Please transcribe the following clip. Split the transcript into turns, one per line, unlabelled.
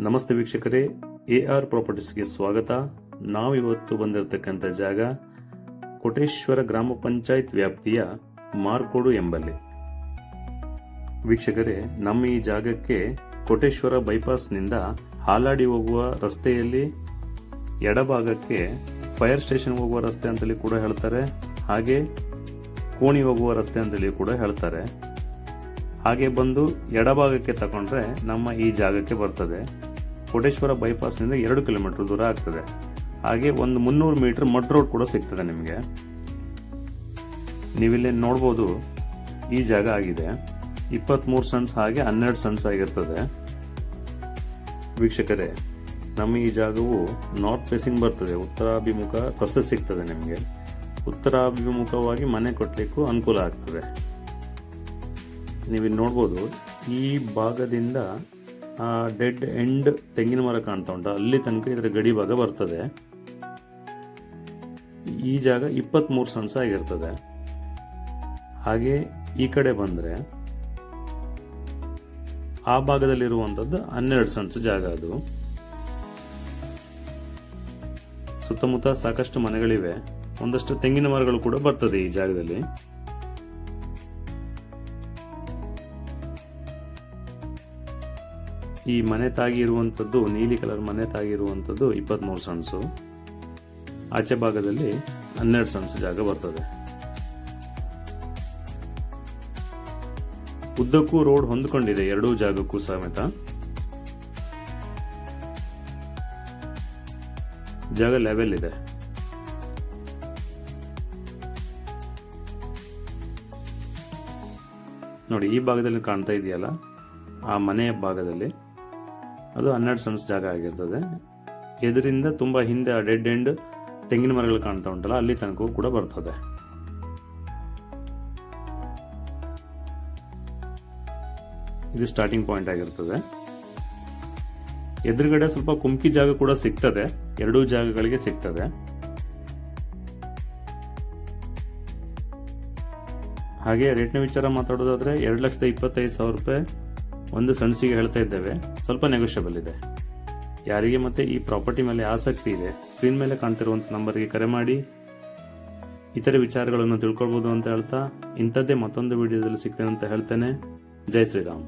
ನಮಸ್ತೆ ವೀಕ್ಷಕರೇ, A R ಪ್ರಾಪರ್ಟೀಸ್ಗೆ ಸ್ವಾಗತ. ನಾವಿವತ್ತು ಬಂದಿರತಕ್ಕಂಥ ಜಾಗ ಕೋಟೇಶ್ವರ ಗ್ರಾಮ ಪಂಚಾಯತ್ ವ್ಯಾಪ್ತಿಯ ಮಾರ್ಕೋಡು ಎಂಬಲ್ಲಿ. ವೀಕ್ಷಕರೇ, ನಮ್ಮ ಈ ಜಾಗಕ್ಕೆ ಕೋಟೇಶ್ವರ ಬೈಪಾಸ್ನಿಂದ ಹಾಲಾಡಿ ಹೋಗುವ ರಸ್ತೆಯಲ್ಲಿ ಎಡಭಾಗಕ್ಕೆ ಫೈರ್ ಸ್ಟೇಷನ್ ಹೋಗುವ ರಸ್ತೆ ಅಂತಲೇ ಕೂಡ ಹೇಳ್ತಾರೆ. ಹಾಗೆ ಕೋಣಿ ಹೋಗುವ ರಸ್ತೆ ಅಂತಲೇ ಕೂಡ ಹೇಳ್ತಾರೆ. ಹಾಗೆ ಬಂದು ಎಡಭಾಗಕ್ಕೆ ತಗೊಂಡ್ರೆ ನಮ್ಮ ಈ ಜಾಗಕ್ಕೆ ಬರ್ತದೆ. ಕೋಟೇಶ್ವರ ಬೈಪಾಸ್ನಿಂದ ಎರಡು ಕಿಲೋಮೀಟರ್ ದೂರ ಆಗ್ತದೆ. ಹಾಗೆ ಒಂದು ಮುನ್ನೂರು ಮೀಟರ್ ಮಡ್ ರೋಡ್ ಕೂಡ ಸಿಗ್ತದೆ ನಿಮಗೆ. ನೀವಿಲ್ಲಿ ನೋಡ್ಬೋದು ಈ ಜಾಗ ಆಗಿದೆ. ಇಪ್ಪತ್ತ್ಮೂರು ಸನ್ಸ್ ಹಾಗೆ ಹನ್ನೆರಡು ಸನ್ಸ್ ಆಗಿರ್ತದೆ. ವೀಕ್ಷಕರೇ, ನಮ್ಮ ಈ ಜಾಗವು ನಾರ್ತ್ ಫೇಸಿಂಗ್ ಬರ್ತದೆ. ಉತ್ತರಾಭಿಮುಖ ರಸ್ತೆ ಸಿಗ್ತದೆ ನಿಮಗೆ. ಉತ್ತರಾಭಿಮುಖವಾಗಿ ಮನೆ ಕಟ್ಟಲಿಕ್ಕೂ ಅನುಕೂಲ ಆಗ್ತದೆ. ನೀವಿಲ್ಲಿ ನೋಡ್ಬೋದು ಈ ಭಾಗದಿಂದ ಡೆಡ್ ಎಂಡ್ ತೆಂಗಿನ ಮರ ಕಾಣ್ತಾ ಉಂಟು. ಅಲ್ಲಿ ತನಕ ಇದರ ಗಡಿ ಭಾಗ ಬರ್ತದೆ. ಈ ಜಾಗ ಇಪ್ಪತ್ತ್ಮೂರು ಸಂಸ ಆಗಿರ್ತದೆ. ಹಾಗೆ ಈ ಕಡೆ ಬಂದರೆ ಆ ಭಾಗದಲ್ಲಿರುವಂಥದ್ದು ಹನ್ನೆರಡು ಸಂಸ ಜಾಗ ಅದು. ಸುತ್ತಮುತ್ತ ಸಾಕಷ್ಟು ಮನೆಗಳಿವೆ. ಒಂದಷ್ಟು ತೆಂಗಿನ ಮರಗಳು ಕೂಡ ಬರ್ತದೆ ಈ ಜಾಗದಲ್ಲಿ. ಈ ಮನೆ ತಾಗಿರುವಂಥದ್ದು, ನೀಲಿ ಕಲರ್ ಮನೆ ತಾಗಿರುವಂಥದ್ದು ಇಪ್ಪತ್ತ್ಮೂರು ಸಣ್ಸು. ಆಚೆ ಭಾಗದಲ್ಲಿ ಹನ್ನೆರಡು ಸಣ್ಸು ಜಾಗ ಬರ್ತದೆ. ಉದ್ದಕ್ಕೂ ರೋಡ್ ಹೊಂದ್ಕೊಂಡಿದೆ, ಎರಡೂ ಜಾಗಕ್ಕೂ ಸಮೇತ. ಜಾಗ ಲೆವೆಲ್ ಇದೆ. ನೋಡಿ, ಈ ಭಾಗದಲ್ಲಿ ಕಾಣ್ತಾ ಇದೆಯಲ್ಲ? ಆ ಮನೆಯ ಭಾಗದಲ್ಲಿ. ಅದು ಹನ್ನೆರಡು ಸೆನ್ಸ್ ಜಾಗ ಆಗಿರ್ತದೆ. ಎದರಿಂದ ತುಂಬ ಹಿಂದೆ ಡೆಡ್ ಎಂಡ್ ತೆಂಗಿನ ಮರಗಳು ಕಾಣ್ತಾ ಉಂಟಲ್ಲ, ಅಲ್ಲಿ ತನಕ ಕೂಡ ಬರ್ತದೆ. ಇದು ಸ್ಟಾರ್ಟಿಂಗ್ ಪಾಯಿಂಟ್ ಆಗಿರ್ತದೆ. ಎದುರುಗಡೆ ಸ್ವಲ್ಪ ಕುಮ್ಕಿ ಜಾಗ ಕೂಡ ಸಿಗ್ತದೆ, ಎರಡೂ ಜಾಗಗಳಿಗೆ ಸಿಗ್ತದೆ. ಹಾಗೆ ರೇಟ್ನ ವಿಚಾರ ಮಾತಾಡೋದಾದ್ರೆ ಎರಡು ಲಕ್ಷದ ಇಪ್ಪತ್ತೈದು ಸಾವಿರ ರೂಪಾಯಿ ಒಂದು ಸಣ್ಸಿಗೆ ಹೇಳ್ತಾ ಇದ್ದೇವೆ, ಸ್ವಲ್ಪ ನೆಗೋಷಿಯಬಲ್ ಇದೆ. ಯಾರಿಗೆ ಮತ್ತೆ ಈ ಪ್ರಾಪರ್ಟಿ ಮೇಲೆ ಆಸಕ್ತಿ ಇದೆ ಸ್ಕ್ರೀನ್ ಮೇಲೆ ಕಾಣ್ತಿರುವಂಥ ನಂಬರ್ಗೆ ಕರೆ ಮಾಡಿ. ಇತರೆ ವಿಚಾರಗಳನ್ನು ತಿಳ್ಕೊಳ್ಬೋದು ಅಂತ ಹೇಳ್ತಾ, ಇಂಥದ್ದೇ ಮತ್ತೊಂದು ವಿಡಿಯೋದಲ್ಲಿ ಸಿಗ್ತೇನೆ ಅಂತ ಹೇಳ್ತೇನೆ. ಜೈ ಶ್ರೀರಾಮ್.